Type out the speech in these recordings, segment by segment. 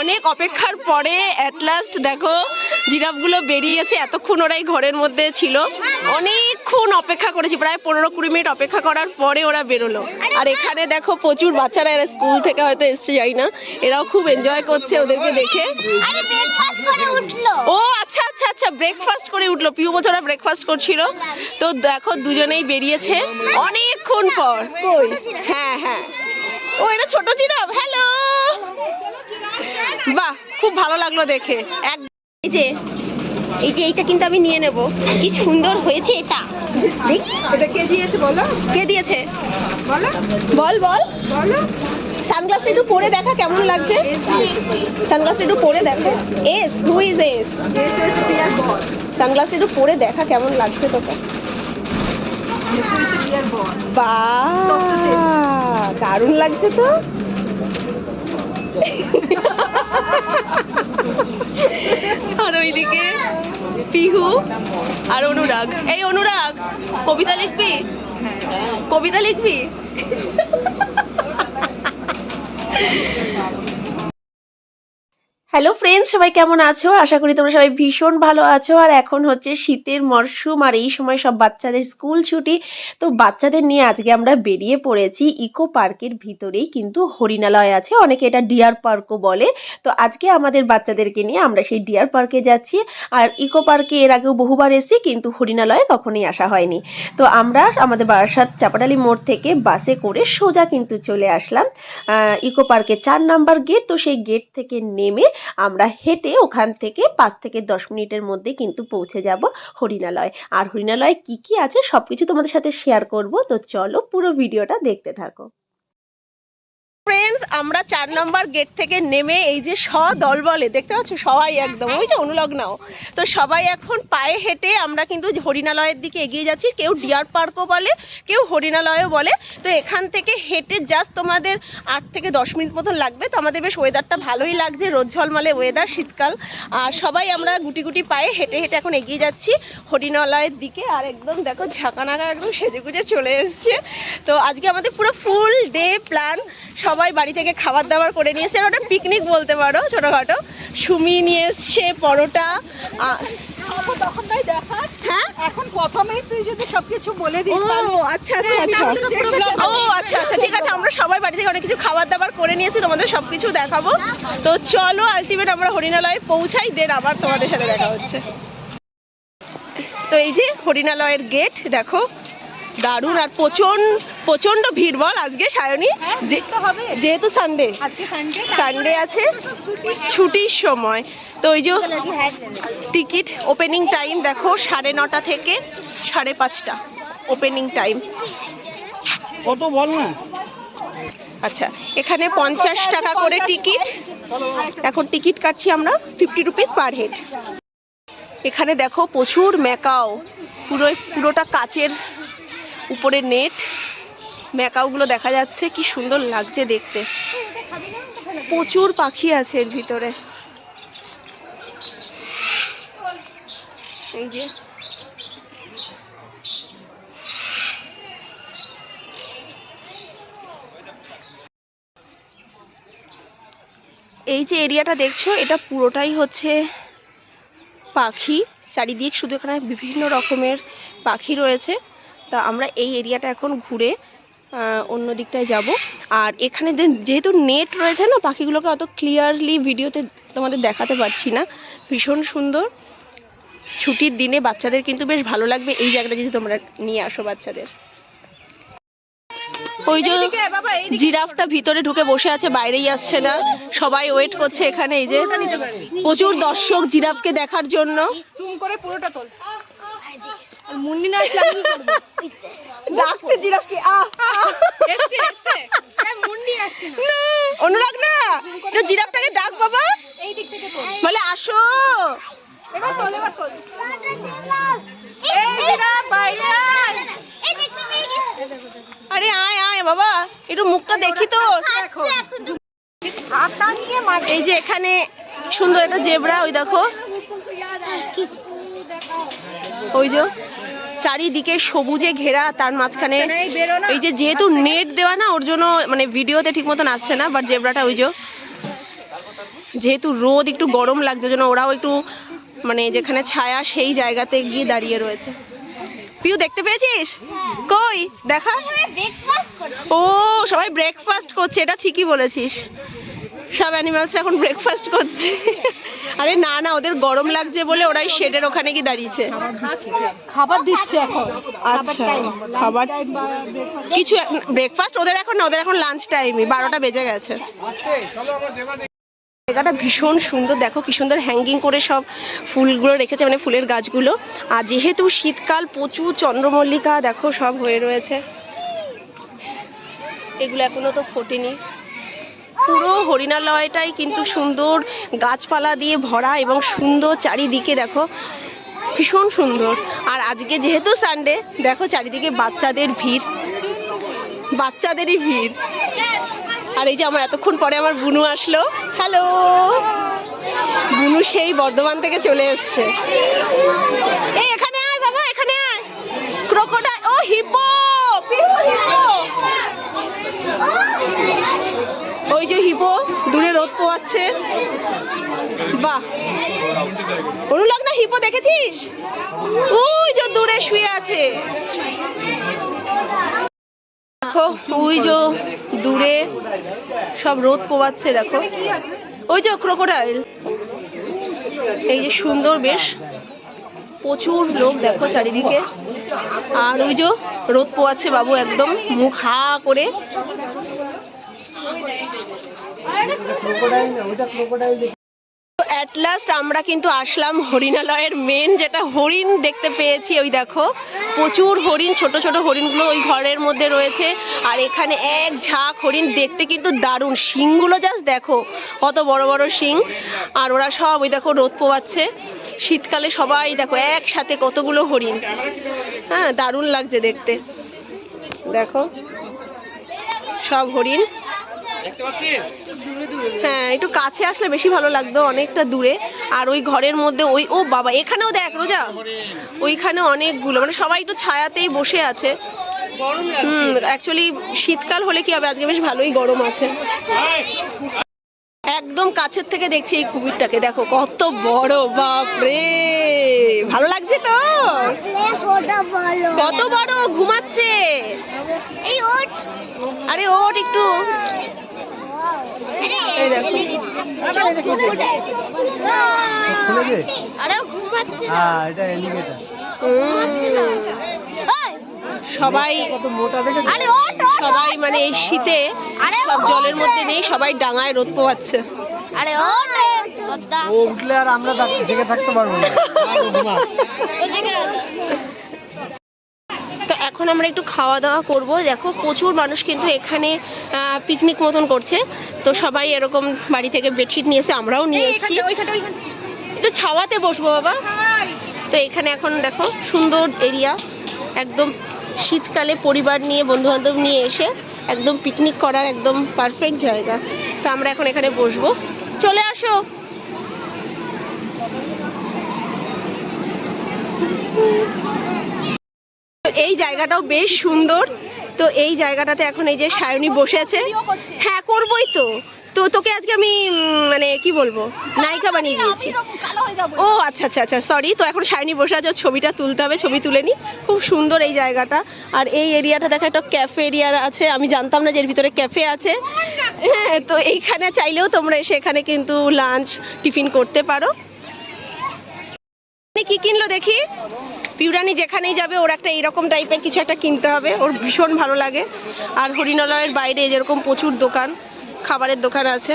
অনেক অপেক্ষার পরে অ্যাট লাস্ট দেখো জিরাফগুলো বেরিয়েছে। এতক্ষণ ওরাই ঘরের মধ্যে ছিল। অনেকক্ষণ অপেক্ষা করেছি প্রায় পনেরো কুড়ি মিনিট অপেক্ষা করার পরে ওরা বেরোলো। আর এখানে দেখো প্রচুর বাচ্চারা এরা স্কুল থেকে হয়তো এসছে যাই না। এরাও খুব এনজয় করছে ওদেরকে দেখে। ও আচ্ছা আচ্ছা আচ্ছা ব্রেকফাস্ট করে উঠল। পিউ বছরা ব্রেকফাস্ট করছিল। তো দেখো দুজনেই বেরিয়েছে। অনেকক্ষণ পর। হ্যাঁ হ্যাঁ। ও এটা ছোট জিরাফ। হ্যালো বাহ খুব ভালো লাগল দেখে। এক এই যে এই যে এইটা কিন্তু আমি নিয়ে নেব। কি সুন্দর হয়েছে এটা। দেখি। এটা কে দিয়েছে বলো? কে দিয়েছে? বলো। বল বল। বলো। সানগ্লাসটা একটু পরে দেখা কেমন লাগছে? সানগ্লাস একটু পরে দেখো। Ace who is ace. সানগ্লাসটা একটু পরে দেখা কেমন লাগছে তোকে. বা দারুণ লাগছে তো। আর ওইদিকে পিহু আর অনুরাগ। এই অনুরাগ কবিতা লিখবি? কবিতা লিখবি? হ্যালো ফ্রেন্ডস সবাই কেমন আছো? আশা করি তোমরা সবাই ভীষণ ভালো আছো। আর এখন হচ্ছে শীতের মরশুম, আর এই সময় সব বাচ্চাদের স্কুল ছুটি। তো বাচ্চাদের নিয়ে আজকে আমরা বেরিয়ে পড়েছি ইকো পার্কের ভিতরেই, কিন্তু হরিণালয় আছে, অনেকে এটা ডিয়ার পার্কও বলে। তো আজকে আমাদের বাচ্চাদেরকে নিয়ে আমরা সেই ডিয়ার পার্কে যাচ্ছি। আর ইকো পার্কে এর আগেও বহুবার এসেছি, কিন্তু হরিণালয়ে কখনোই আসা হয়নি। তো আমরা আমাদের বারাসাত চাপাডালি মোড় থেকে বাসে করে সোজা কিন্তু চলে আসলাম। ইকো পার্কে চার নাম্বার গেট, তো সেই গেট থেকে নেমে আমরা হেঁটে ওখান থেকে পাঁচ থেকে দশ মিনিটের মধ্যে কিন্তু পৌঁছে যাব হরিণালয়। আর হরিণালয়ে কি কি আছে সব কিছু তোমাদের সাথে শেয়ার করব। তো চলো পুরো ভিডিওটা দেখতে থাকো। ফ্রেন্ডস আমরা চার নম্বর গেট থেকে নেমে এই যে স দল বলে, দেখতে পাচ্ছ? সবাই একদম। ওই যে অনুলগ্নাও। তো সবাই এখন পায়ে হেঁটে আমরা কিন্তু হরিণালয়ের দিকে এগিয়ে যাচ্ছি। কেউ ডিয়ার পার্কও বলে, কেউ হরিণালয়ও বলে। তো এখান থেকে হেঁটে জাস্ট তোমাদের আট থেকে দশ মিনিট মতন লাগবে। তো আমাদের বেশ ওয়েদারটা ভালোই লাগছে। রোদ ঝলমলে ওয়েদার শীতকাল। আর সবাই আমরা গুটি গুটি পায়ে হেঁটে হেঁটে এখন এগিয়ে যাচ্ছি হরিণালয়ের দিকে। আর একদম দেখো ঝাঁকানাকা একদম সেজে গুজে চলে এসছে। তো আজকে আমাদের পুরো ফুল ডে প্ল্যান সবাই বাড়ি থেকে খাবার দাবার করে নিয়ে এসছে আর ওটা পিকনিক বলতে পারো ছোটোখাটো। সুমি নিয়ে এসছে পরোটা হ্যাঁ? এখন প্রথমেই তুই যদি সবকিছু বলে দিস আচ্ছা আচ্ছা আচ্ছা। পুরো vlog ও আচ্ছা আচ্ছা ঠিক আছে আমরা সবাই বাড়ি থেকে অনেক কিছু খাবার দাবার করে নিয়েছি তোমাদের দেখাবো। তো চলো আলটিমেট আমরা হরিণালয়ে পৌঁছাই দেন আবার তোমাদের সাথে দেখা হচ্ছে। তো এই যে হরিণালয়ের গেট দেখো দারুণ আর প্রচণ্ড প্রচণ্ড ভিড় বল আজকে সায়নী। যে যেহেতু সানডে সানডে সানডে আছে। ছুটির সময়। তো ওই যে টিকিট ওপেনিং টাইম দেখো সাড়ে নটা থেকে সাড়ে পাঁচটা। ওপেনিং টাইম কত বল না? আচ্ছা এখানে পঞ্চাশ টাকা করে টিকিট এখন টিকিট কাটছি আমরা ফিফটি রুপিস পার হেড এখানে দেখো প্রচুর ম্যাকাও পুরো পুরোটা কাচের উপরে নেট ম্যাকাওগুলো দেখা যাচ্ছে, কি সুন্দর লাগছে দেখতে। প্রচুর পাখি আছে এর ভিতরে। এই যে। এই যে এরিয়াটা দেখছ, এটা পুরোটাই হচ্ছে পাখি। চারিদিক শুধু এখানে বিভিন্ন রকমের পাখি রয়েছে। তা আমরা এই এরিয়াটা এখন ঘুরে অন্য দিকটায় যাব। আর এখানে যেহেতু নেট রয়েছে না পাখিগুলোকে অত ক্লিয়ারলি ভিডিওতে তোমাদের দেখাতে পারছি না। ভীষণ সুন্দর। ছুটির দিনে বাচ্চাদের কিন্তু বেশ ভালো লাগবে। এই জায়গাটা যদি তোমরা নিয়ে আসো বাচ্চাদের। ওই যে জিরাফটা ভিতরে ঢুকে বসে আছে বাইরেই আসছে না। সবাই ওয়েট করছে এখানে এই যে প্রচুর দর্শক জিরাফকে দেখার জন্য। করে পুরোটা তোল। মুন্নি না আসলে আমি কি ডাকছে জিরাফকে আহ এসছে এসছে। মুন্নি আসছে না। অনুরাগ না? একটু জিরাফটাকে ডাক বাবা। এই দিক থেকে তোল। বলে আসো। এবার তোল এবার তোল। এই দিদা বাইরে আরে আয় আয় বাবা। একটু মুখটা দেখি তো। এই যে এখানে সুন্দর একটা জেব্রা ওই দেখো। ওই যে চারিদিকে সবুজে ঘেরা তার মাঝখানে এই যে যেহেতু নেট দেওয়া না ওর জন্য মানে ভিডিওতে ঠিক মতন আসছে না বাট জেব্রাটা ওই যে যেহেতু রোদ একটু গরম লাগছে জন্য ওরাও একটু মানে যেখানে ছায়া সেই জায়গাতে গিয়ে দাঁড়িয়ে রয়েছে। পিউ দেখতে পেয়েছিস? কই? দেখা? ও সবাই ব্রেকফাস্ট করছে এটা ঠিকই বলেছিস। সব অ্যানিমালস এখন ব্রেকফাস্ট করছে। আরে না না ওদের গরম লাগছে বলে ওরাই শেডের ওখানে গিয়ে দাঁড়িয়েছে। খাবার দিচ্ছে এখন। আচ্ছা খাবার কিছু ব্রেকফাস্ট ওদের এখন না ওদের এখন লাঞ্চ টাইমই বারোটা বেজে গেছে। জায়গাটা ভীষণ সুন্দর দেখো কি সুন্দর হ্যাঙ্গিং করে সব ফুলগুলো রেখেছে মানে ফুলের গাছগুলো। আর যেহেতু শীতকাল প্রচুর চন্দ্রমল্লিকা দেখো সব হয়ে রয়েছে। এগুলো এখনও তো ফোটেনি। পুরো হরিণালয়টাই কিন্তু সুন্দর গাছপালা দিয়ে ভরা এবং সুন্দর চারিদিকে দেখো, ভীষণ সুন্দর। আর আজকে যেহেতু সানডে দেখো চারিদিকে বাচ্চাদের ভিড়, বাচ্চাদেরই ভিড়। আর এই যে আমার এতক্ষণ পরে আমার বুনু আসলো। হ্যালো বুনু সেই বর্ধমান থেকে চলে এসছে। এই এখানে আয় বাবা, এখানে আয়। ক্রোকোডাইল ও হিপো ওই যে হিপো দূরে রোদ পোয়াচ্ছে। বাহ। অনুলাগ না হিপো দেখেছিস? ওই যে দূরে শুয়ে আছে। দেখো, ওই যে দূরে সব রোদ পোয়াচ্ছে, দেখো। ওই যে ক্রোকোডাইল এই যে সুন্দর বেশ। প্রচুর লোক, দেখো চারিদিকে। আর ওই যে রোদ পোয়াচ্ছে বাবু, একদম মুখ হা করে। অ্যাট লাস্ট আমরা কিন্তু আসলাম হরিণালয়ের মেন যেটা হরিণ দেখতে পেয়েছি, ওই দেখো। প্রচুর হরিণ, ছোট ছোট হরিণগুলো ওই ঘরের মধ্যে রয়েছে। আর এখানে এক ঝাঁক হরিণ দেখতে কিন্তু দারুণ। শিংগুলো জাস্ট দেখো, কত বড় বড় শিং। আর ওরা সব ওই দেখো রোদ পোয়াচ্ছে। শীতকালে সবাই দেখো একসাথে কতগুলো হরিণ। হ্যাঁ দারুণ লাগছে দেখতে। দেখো, সব হরিণ। হ্যাঁ একটু কাছে আসলে বেশি ভালো লাগতো অনেকটা দূরে। আর ওই ঘরের মধ্যে ওই ও বাবা এখানেও দেখ রোজা। ওইখানে অনেকগুলো মানে সবাই একটু ছায়াতেই বসে আছে। হুম অ্যাকচুয়ালি শীতকাল হলে কি হবে? আজকে বেশ ভালোই গরম আছে। একদম কাছের থেকে দেখছি এই কুমিরটাকে। দেখো কত বড় বাপ রে ভালো লাগছে তো? কত বড় ঘুমাচ্ছে। এই ওট আরে ওর একটু। এই দেখো। আরে ও ঘুমাচ্ছে না। হ্যাঁ সবাই আরে ওট ওট সবাই মানে এই শীতে আরে সব জলের মধ্যে নেই সবাই ডাঙায় রোদ পোয়াচ্ছে আরে ওট ও উঠলে আর আমরা জেগে থাকতে পারব না। এখন আমরা একটু খাওয়া দাওয়া করব। দেখো প্রচুর মানুষ কিন্তু এখানে পিকনিক মতন করছে। তো সবাই এরকম বাড়ি থেকে বেডশিট নিয়েছে আমরাও নিয়ে এসেছি। একটু ছাওয়াতে বসবো বাবা। তো এখানে এখন দেখো সুন্দর এরিয়া একদম শীতকালে পরিবার নিয়ে বন্ধু বান্ধব নিয়ে এসে একদম পিকনিক করার একদম পারফেক্ট জায়গা। তো আমরা এখন এখানে বসবো। চলে আসো। এই জায়গাটাও বেশ সুন্দর। তো এই জায়গাটাতে এখন এই যে সায়নী বসে আছে। হ্যাঁ করবই তো। তো তোকে আজকে আমি মানে কি বলব? নায়িকা বানিয়ে দিয়েছি। ও আচ্ছা আচ্ছা আচ্ছা সরি তো এখন সায়নী বসে আছে ছবিটা তুলতে হবে, ছবি তুলে নি। খুব সুন্দর এই জায়গাটা। আর এই এরিয়াটা দেখো, একটা ক্যাফে এরিয়া আছে, আমি জানতাম না যে এর ভিতরে ক্যাফে আছে। হ্যাঁ তো এইখানে চাইলেও তোমরা এসে এখানে কিন্তু লাঞ্চ টিফিন করতে পারো। কি কিনলো দেখি? পিউরানি যেখানেই যাবে, ওর একটা এরকম টাইপের কিছু একটা কিনতে হবে। ওর ভীষণ ভালো লাগে। আর হরিণালয়ের বাইরে যেরকম প্রচুর দোকান, খাবারের দোকান আছে।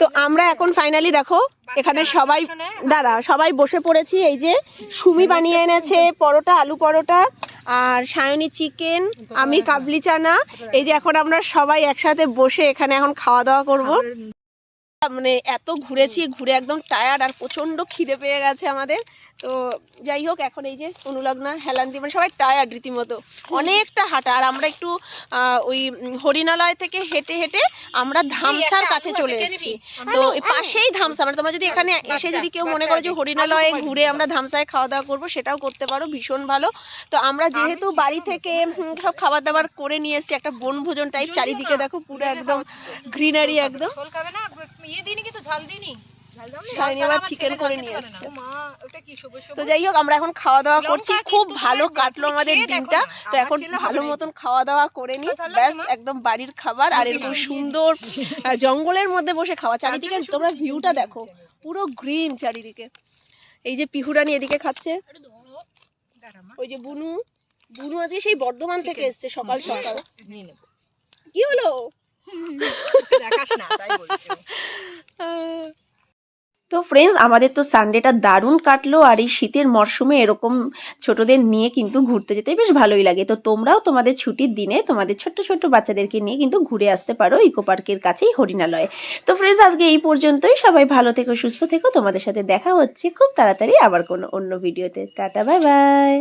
তো আমরা এখন ফাইনালি দেখো, এখানে সবাই, দাঁড়া, সবাই বসে পড়েছি। এই যে সুমি বানিয়ে এনেছে, পরোটা, আলু পরোটা, আর সায়নী চিকেন আমি কাবলি চানা। এই যে এখন আমরা সবাই একসাথে বসে এখানে এখন খাওয়া দাওয়া করব। মানে এত ঘুরেছি ঘুরে একদম টায়ার্ড আর প্রচণ্ড খিদে পেয়ে গেছে আমাদের। তো যাই হোক এখন এই যে অনুলগ্না হেলান দিয়ে মানে সবাই টায়ার্ড রীতিমতো। অনেকটা হাঁটা আর আমরা একটু ওই হরিণালয় থেকে হেঁটে হেঁটে আমরা ধামসার কাছে চলে এসেছি। তো এই পাশেই ধামসা মানে তোমরা যদি এখানে এসে যদি কেউ মনে করো যে হরিণালয়ে ঘুরে আমরা ধামসায় খাওয়া দাওয়া করব সেটাও করতে পারো ভীষণ ভালো। তো আমরা যেহেতু বাড়ি থেকে সব খাবার দাবার করে নিয়ে এসেছি একটা বনভোজন টাইপ চারিদিকে দেখো পুরো একদম গ্রিনারি একদম ইয়ে দিনি কিন্তু ঝাল দিনি সাইনি চিকেন করে নিয়ে এসছে। মা ওটা কি সবুজ তো যাই হোক আমরা এখন খাওয়া দাওয়া করছি খুব ভালো কাটলো আমাদের দিনটা। তো এখন ভালো মতন খাওয়া দাওয়া করে নি ব্যাস একদম বাড়ির খাবার আর এরকম সুন্দর জঙ্গলের মধ্যে বসে খাওয়া। চারিদিকে তোমরা ভিউটা দেখো পুরো গ্রিন চারিদিকে। এই যে পিহুরানি এদিকে খাচ্ছে। ওই যে বুনু বুনু আজকে সেই বর্ধমান থেকে এসছে সকাল সকাল। কি হলো? তো ফ্রেন্ডস আমাদের তো সানডেটা দারুণ কাটলো আর এই শীতের মরশুমে এরকম ছোটদের নিয়ে কিন্তু ঘুরতে যেতে বেশ ভালোই লাগে। তো তোমরাও তোমাদের ছুটির দিনে তোমাদের ছোট্ট ছোট্ট বাচ্চাদেরকে নিয়ে কিন্তু ঘুরে আসতে পারো ইকো পার্কের কাছেই হরিণালয়ে। তো ফ্রেন্ডস আজকে এই পর্যন্তই। সবাই ভালো থেকো, সুস্থ থেকো। তোমাদের সাথে দেখা হচ্ছে খুব তাড়াতাড়ি আবার কোনো অন্য ভিডিওতে টাটা বাই বাই